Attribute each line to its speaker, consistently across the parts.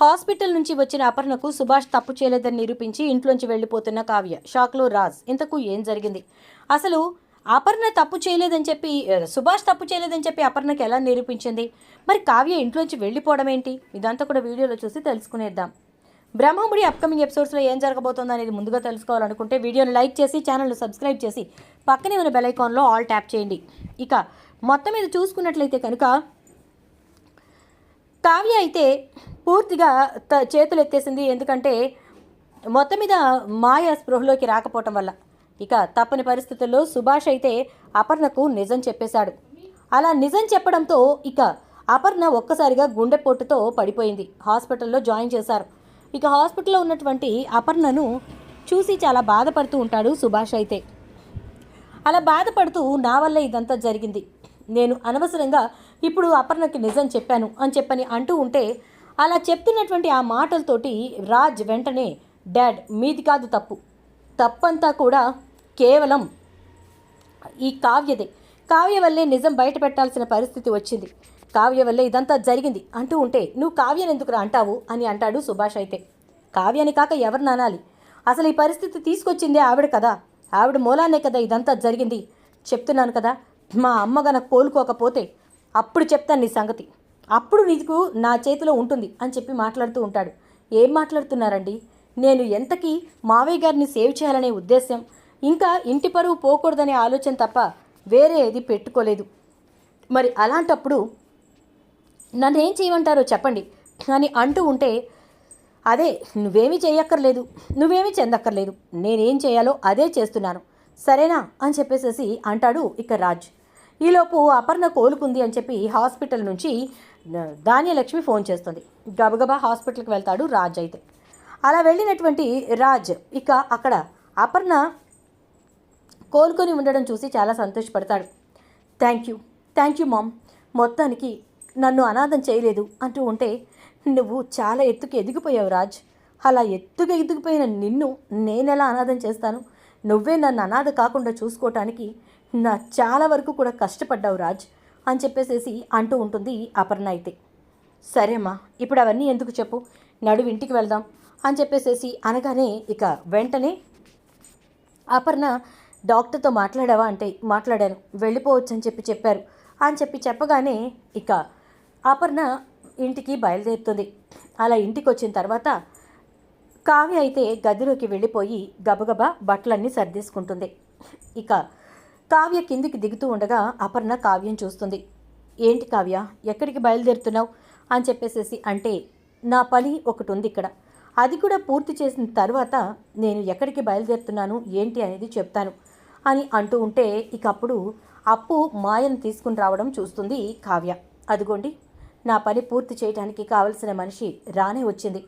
Speaker 1: Hospital నుంచి వచ్చిన అపర్ణకు సుభాష్ తప్పు చేయలేదని నిరూపించి ఇంట్లోంచి వెళ్ళిపోతున్న కావ్య. షాక్లో రాజ్ ఇంతకు ఏం జరిగింది? అసలు అపర్ణ తప్పు చేయలేదని చెప్పి సుభాష్ తప్పు చేయలేదని చెప్పి అపర్ణకి ఎలా నిరూపించింది? మరి కావ్య ఇంట్లోంచి వెళ్ళిపోవడం ఏంటి? ఇదంతా కూడా వీడియోలో చూసి తెలుసుకునేద్దాం. బ్రహ్మముడి అప్కమింగ్ ఎపిసోడ్స్లో ఏం జరగబోతుందో అనేది ముందుగా తెలుసుకోవాలనుకుంటే వీడియోని లైక్ చేసి ఛానల్ను సబ్స్క్రైబ్ చేసి పక్కనే ఉన్న బెల్ ఐకాన్లో ఆల్ ట్యాప్ చేయండి. ఇక మొత్తం మీద చూసుకున్నట్లయితే కనుక కావ్య అయితే పూర్తిగా త చేతులు ఎత్తేసింది. ఎందుకంటే మొత్తం మీద మాయ స్పృహలోకి రాకపోవటం వల్ల. ఇక తప్పని పరిస్థితుల్లో సుభాష్ అయితే అపర్ణకు నిజం చెప్పేశాడు. అలా నిజం చెప్పడంతో ఇక అపర్ణ ఒక్కసారిగా గుండెపోటుతో పడిపోయింది. హాస్పిటల్లో జాయిన్ చేశారు. ఇక హాస్పిటల్లో ఉన్నటువంటి అపర్ణను చూసి చాలా బాధపడుతూ ఉంటాడు సుభాష్ అయితే. అలా బాధపడుతూ నా వల్ల ఇదంతా జరిగింది. నేను అనవసరంగా ఇప్పుడు అపర్ణకి నిజం చెప్పాను అని చెప్పని అంటూ ఉంటే అలా చెప్తున్నటువంటి ఆ మాటలతోటి రాజ్ వెంటనే డాడ్ మీది కాదు తప్పు. తప్పంతా కూడా కేవలం ఈ కావ్యదే. కావ్య వల్లే నిజం బయట పెట్టాల్సిన పరిస్థితి వచ్చింది. కావ్య వల్లే ఇదంతా జరిగింది అంటూ ఉంటే నువ్వు కావ్యని ఎందుకురా అంటావు? అని అంటాడు సుభాష్ అయితే. కావ్యని కాక ఎవరిని అనాలి? అసలు ఈ పరిస్థితి తీసుకొచ్చిందే ఆవిడ కదా. ఆవిడ మూలానే కదా ఇదంతా జరిగింది. చెప్తున్నాను కదా మా అమ్మ గనక కోలుకోకపోతే అప్పుడు చెప్తాను నీ సంగతి. అప్పుడు నీకు నా చేతిలో ఉంటుంది అని చెప్పి మాట్లాడుతూ ఉంటాడు. ఏం మాట్లాడుతున్నారండి? నేను ఎంతకీ మావయ్య గారిని సేవ్ చేయాలనే ఉద్దేశం ఇంకా ఇంటి పరువు పోకూడదనే ఆలోచన తప్ప వేరే ఏది పెట్టుకోలేదు. మరి అలాంటప్పుడు నన్ను ఏం చేయమంటారో చెప్పండి. అని అంటూ ఉంటే అదే నువ్వేమీ చేయక్కర్లేదు. నువ్వేమీ చెందక్కర్లేదు. నేనేం చేయాలో అదే చేస్తున్నాను. సరేనా? అని చెప్పేసేసి అంటాడు ఇక రాజ్. ఈలోపు అపర్ణ కోలుకుంది అని చెప్పి హాస్పిటల్ నుంచి ధాన్యలక్ష్మి ఫోన్ చేస్తుంది. గబగబా హాస్పిటల్కి వెళ్తాడు రాజ్ అయితే. అలా వెళ్ళినటువంటి రాజ్ ఇక అక్కడ అపర్ణ కోలుకొని ఉండడం చూసి చాలా సంతోషపడతాడు. Thank you thank you ma'am మొత్తానికి నన్ను అనాథం చేయలేదు అంటూ ఉంటే నువ్వు చాలా ఎత్తుకు ఎదిగిపోయావు రాజ్. అలా ఎత్తుకు ఎదిగిపోయిన నిన్ను నేనెలా అనాథం చేస్తాను? నువ్వే నన్ను అనాథ కాకుండా చూసుకోవటానికి నా చాలా వరకు కూడా కష్టపడ్డావు రాజ్ అని చెప్పేసేసి అంటూ ఉంటుంది అపర్ణ అయితే. సరే అమ్మా ఇప్పుడు అవన్నీ ఎందుకు చెప్పు? నడువు ఇంటికి వెళ్దాం అని చెప్పేసేసి అనగానే ఇక వెంటనే అపర్ణ డాక్టర్తో మాట్లాడావా? అంటే మాట్లాడాను వెళ్ళిపోవచ్చు అని చెప్పి చెప్పారు అని చెప్పి చెప్పగానే ఇక అపర్ణ ఇంటికి బయలుదేరుతుంది. అలా ఇంటికి వచ్చిన తర్వాత కావ్య అయితే గదిలోకి వెళ్ళిపోయి గబగబా బట్టలన్నీ సర్దేసుకుంటుంది. ఇక కావ్య కిందికి దిగుతూ ఉండగా అపర్ణ కావ్యం చూస్తుంది. ఏంటి కావ్య ఎక్కడికి బయలుదేరుతున్నావు? అని చెప్పేసేసి అంటే నా పని ఒకటి ఉంది ఇక్కడ అది కూడా పూర్తి చేసిన తర్వాత నేను ఎక్కడికి బయలుదేరుతున్నాను ఏంటి అనేది చెప్తాను అని అంటూ ఉంటే ఇక అప్పుడు అప్పు మాయను తీసుకుని రావడం చూస్తుంది కావ్య. అదిగోండి నా పని పూర్తి చేయడానికి కావలసిన మనిషి రానే వచ్చింది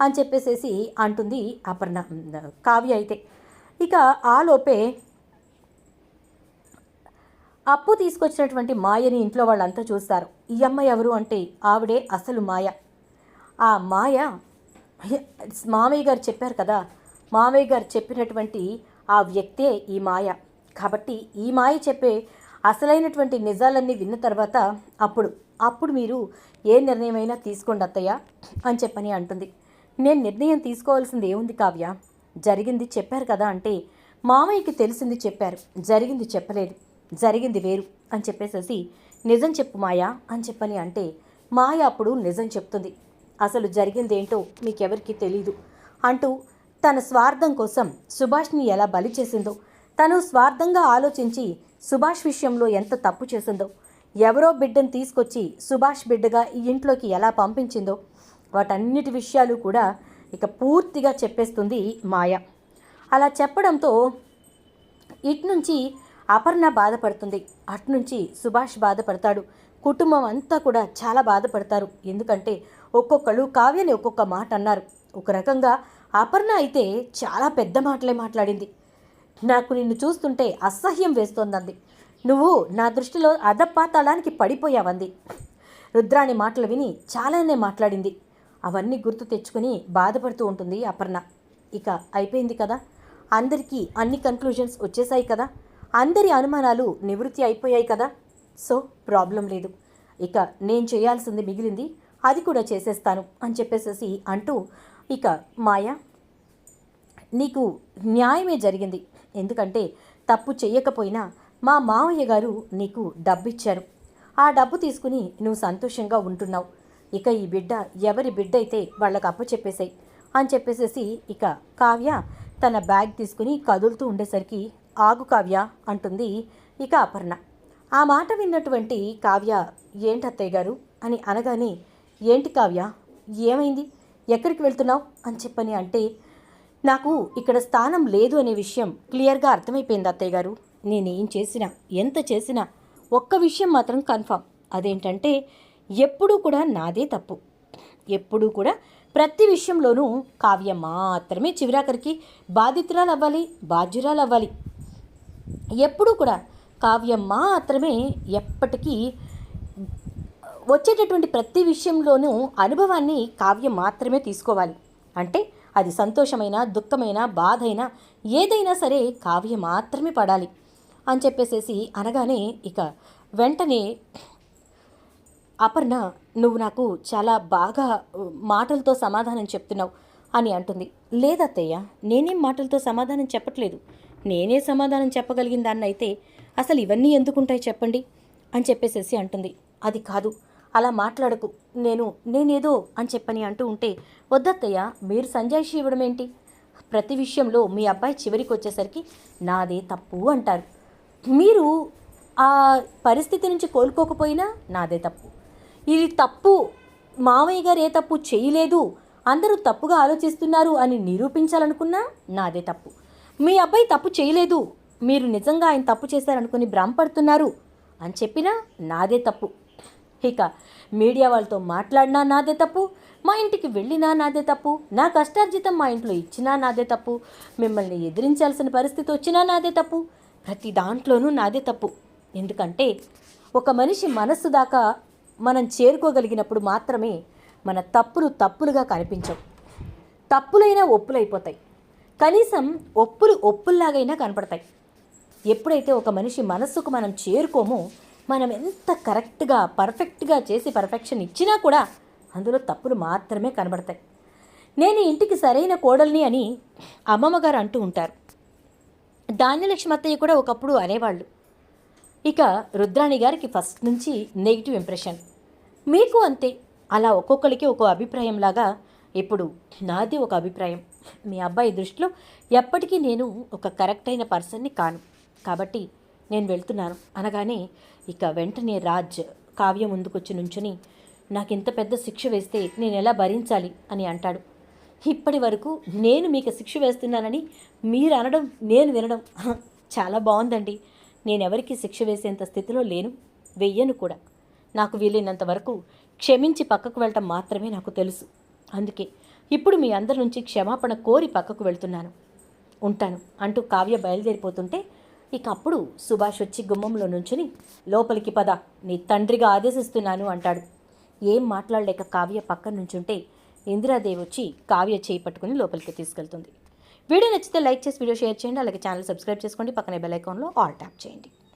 Speaker 1: అని చెప్పేసేసి అంటుంది అపర్ణ. కావ్య అయితే ఇక ఆలోపే అప్పు తీసుకొచ్చినటువంటి మాయని ఇంట్లో వాళ్ళంతా చూస్తారు. ఈ అమ్మాయి ఎవరు అంటే ఆవిడే అసలు మాయ. ఆ మాయ మామయ్య గారు చెప్పారు కదా మామయ్య గారు చెప్పినటువంటి ఆ వ్యక్తే ఈ మాయ. కాబట్టి ఈ మాయ చెప్పే అసలైనటువంటి నిజాలన్నీ విన్న తర్వాత అప్పుడు అప్పుడు మీరు ఏ నిర్ణయమైనా తీసుకోండి అత్తయ్య అని చెప్పని అంటుంది. నేను నిర్ణయం తీసుకోవాల్సింది ఏముంది కావ్య? జరిగింది చెప్పారు కదా అంటే మామయ్యకి తెలిసింది చెప్పారు. జరిగింది చెప్పలేదు. జరిగింది వేరు అని చెప్పేసేసి నిజం చెప్పు మాయా అని చెప్పని అంటే మాయ అప్పుడు నిజం చెప్తుంది. అసలు జరిగిందేంటో మీకెవరికి తెలీదు అంటూ తన స్వార్థం కోసం సుభాష్ని ఎలా బలి చేసిందో తను స్వార్థంగా ఆలోచించి సుభాష్ విషయంలో ఎంత తప్పు చేసిందో ఎవరో బిడ్డను తీసుకొచ్చి సుభాష్ బిడ్డగా ఈ ఇంట్లోకి ఎలా పంపించిందో వాటన్నిటి విషయాలు కూడా ఇక పూర్తిగా చెప్పేస్తుంది మాయ. అలా చెప్పడంతో ఇటు నుంచి అపర్ణ బాధపడుతుంది. అట్నుంచి సుభాష్ బాధపడతాడు. కుటుంబం అంతా కూడా చాలా బాధపడతారు. ఎందుకంటే ఒక్కొక్కళ్ళు కావ్యని ఒక్కొక్క మాట అన్నారు. ఒక రకంగా అపర్ణ అయితే చాలా పెద్ద మాటలే మాట్లాడింది. నాకు నిన్ను చూస్తుంటే అసహ్యం వేస్తోందంది. నువ్వు నా దృష్టిలో అధపాతాళానికి పడిపోయావంది. రుద్రాణి మాటలు విని చాలానే మాట్లాడింది. అవన్నీ గుర్తు తెచ్చుకుని బాధపడుతూ ఉంటుంది అపర్ణ. ఇక అయిపోయింది కదా? అందరికీ అన్ని కన్క్లూజన్స్ వచ్చేసాయి కదా? అందరి అనుమానాలు నివృత్తి అయిపోయాయి కదా. సో ప్రాబ్లం లేదు. ఇక నేను చేయాల్సింది మిగిలింది అది కూడా చేసేస్తాను అని చెప్పేసేసి అంటూ ఇక మాయ నీకు న్యాయమే జరిగింది. ఎందుకంటే తప్పు చేయకపోయినా మా మావయ్య గారు నీకు డబ్బు ఇచ్చారు ఆ డబ్బు తీసుకుని నువ్వు సంతోషంగా ఉంటున్నావు. ఇక ఈ బిడ్డ ఎవరి బిడ్డ అయితే వాళ్ళకు అప్పు చెప్పేశాయి అని చెప్పేసేసి ఇక కావ్య తన బ్యాగ్ తీసుకుని కదులుతూ ఉండేసరికి ఆగు కావ్య అంటుంది ఇక అపర్ణ. ఆ మాట విన్నటువంటి కావ్య ఏంటి అత్తయ్య గారు? అని అనగానే ఏంటి కావ్య? ఏమైంది? ఎక్కడికి వెళ్తున్నావు? అని చెప్పని అంటే నాకు ఇక్కడ స్థానం లేదు అనే విషయం క్లియర్గా అర్థమైపోయింది అత్తయ్య గారు. నేనేం చేసినా ఎంత చేసినా ఒక్క విషయం మాత్రం కన్ఫామ్. అదేంటంటే ఎప్పుడూ కూడా నాదే తప్పు. ఎప్పుడూ కూడా ప్రతి విషయంలోనూ కావ్య మాత్రమే చివరాఖరికి బాధితురాలు అవ్వాలి బాధ్యురాలు అవ్వాలి ఎప్పుడూ కూడా కావ్యం మాత్రమే ఎప్పటికీ వచ్చేటటువంటి ప్రతి విషయంలోనూ అనుభవాన్ని కావ్యం మాత్రమే తీసుకోవాలి. అంటే అది సంతోషమైన దుఃఖమైన బాధ అయినా ఏదైనా సరే కావ్య మాత్రమే పడాలి అని చెప్పేసేసి అనగానే ఇక వెంటనే అపర్ణ నువ్వు నాకు చాలా బాగా మాటలతో సమాధానం చెప్తున్నావు అని అంటుంది. లేదత్తయ్య నేనేం మాటలతో సమాధానం చెప్పట్లేదు. నేనే సమాధానం చెప్పగలిగిన దాన్ని అయితే అసలు ఇవన్నీ ఎందుకుంటాయి చెప్పండి అని చెప్పేసేసి అంటుంది. అది కాదు అలా మాట్లాడకు నేను నేనేదో అని చెప్పని అంటూ ఉంటే వద్దత్తయ్య మీరు సంజాయిషి ఇవ్వడం ఏంటి ప్రతి విషయంలో మీ అబ్బాయి చివరికి వచ్చేసరికి నాదే తప్పు అంటారు. మీరు ఆ పరిస్థితి నుంచి కోలుకోకపోయినా నాదే తప్పు. ఇది తప్పు మామయ్య గారు ఏ తప్పు చేయలేదు అందరూ తప్పుగా ఆలోచిస్తున్నారు అని నిరూపించాలనుకున్నా నాదే తప్పు. మీ అబ్బాయి తప్పు చేయలేదు. మీరు నిజంగా ఆయన తప్పు చేశారనుకుని భ్రమపడుతున్నారు. అని చెప్పినా నాదే తప్పు. ఇక మీడియా వాళ్ళతో మాట్లాడినా నాదే తప్పు. మా ఇంటికి వెళ్ళినా నాదే తప్పు. నా కష్టార్జితం మా ఇంట్లో ఇచ్చినా నాదే తప్పు. మిమ్మల్ని ఎదిరించాల్సిన పరిస్థితి వచ్చినా నాదే తప్పు. ప్రతి దాంట్లోనూ నాదే తప్పు. ఎందుకంటే ఒక మనిషి మనస్సు దాకా మనం చేరుకోగలిగినప్పుడు మాత్రమే మన తప్పులు తప్పులుగా కనిపించవు. తప్పులైనా ఒప్పులైపోతాయి. కనీసం ఒప్పులు ఒప్పుల్లాగైనా కనపడతాయి. ఎప్పుడైతే ఒక మనిషి మనస్సుకు మనం చేరుకోమో మనం ఎంత కరెక్ట్గా పర్ఫెక్ట్గా చేసి పర్ఫెక్షన్ ఇచ్చినా కూడా అందులో తప్పులు మాత్రమే కనబడతాయి. నేను ఇంటికి సరైన కోడల్ని అని అమ్మమ్మ గారు అంటూ ఉంటారు. ధాన్యలక్ష్మి అత్తయ్య కూడా ఒకప్పుడు అనేవాళ్ళు. ఇక రుద్రాణి గారికి ఫస్ట్ నుంచి నెగిటివ్ ఇంప్రెషన్. మీకు అంతే. అలా ఒక్కొక్కరికి ఒక్కో అభిప్రాయం లాగా ఇప్పుడు నాది ఒక అభిప్రాయం. మీ అబ్బాయి దృష్టిలో ఎప్పటికీ నేను ఒక కరెక్ట్ అయిన పర్సన్ని కాను. కాబట్టి నేను వెళ్తున్నాను. అనగానే ఇక వెంటనే రాజ్ కావ్య ముందుకొచ్చి నుంచుని నాకు ఇంత పెద్ద శిక్ష వేస్తే నేను ఎలా భరించాలి? అని అంటాడు. ఇప్పటి వరకు నేను మీకు శిక్ష వేస్తున్నానని మీరు అనడం నేను వినడం చాలా బాగుందండి నేను ఎవరికి శిక్ష వేసేంత స్థితిలో లేను. వెయ్యను కూడా. నాకు వీలైనంత వరకు క్షమించి పక్కకు వెళ్ళటం మాత్రమే నాకు తెలుసు. అందుకే ఇప్పుడు మీ అందరి నుంచి క్షమాపణ కోరి పక్కకు వెళ్తున్నాను. ఉంటాను అంటూ కావ్య బయలుదేరిపోతుంటే ఇక అప్పుడు సుభాష్ వచ్చి గుమ్మంలో నుంచుని లోపలికి పద నీ తండ్రిగా ఆదేశిస్తున్నాను అంటాడు. ఏం మాట్లాడలేక కావ్య పక్కన నుంచుంటే ఇందిరాదేవి వచ్చి కావ్య చేయి పట్టుకుని లోపలికి తీసుకెళ్తుంది. వీడియో నచ్చితే లైక్ చేసి వీడియో షేర్ చేయండి. అలాగే ఛానల్ సబ్స్క్రైబ్ చేసుకోండి. పక్కనే బెల్ ఐకాన్లో ఆల్ ట్యాప్ చేయండి.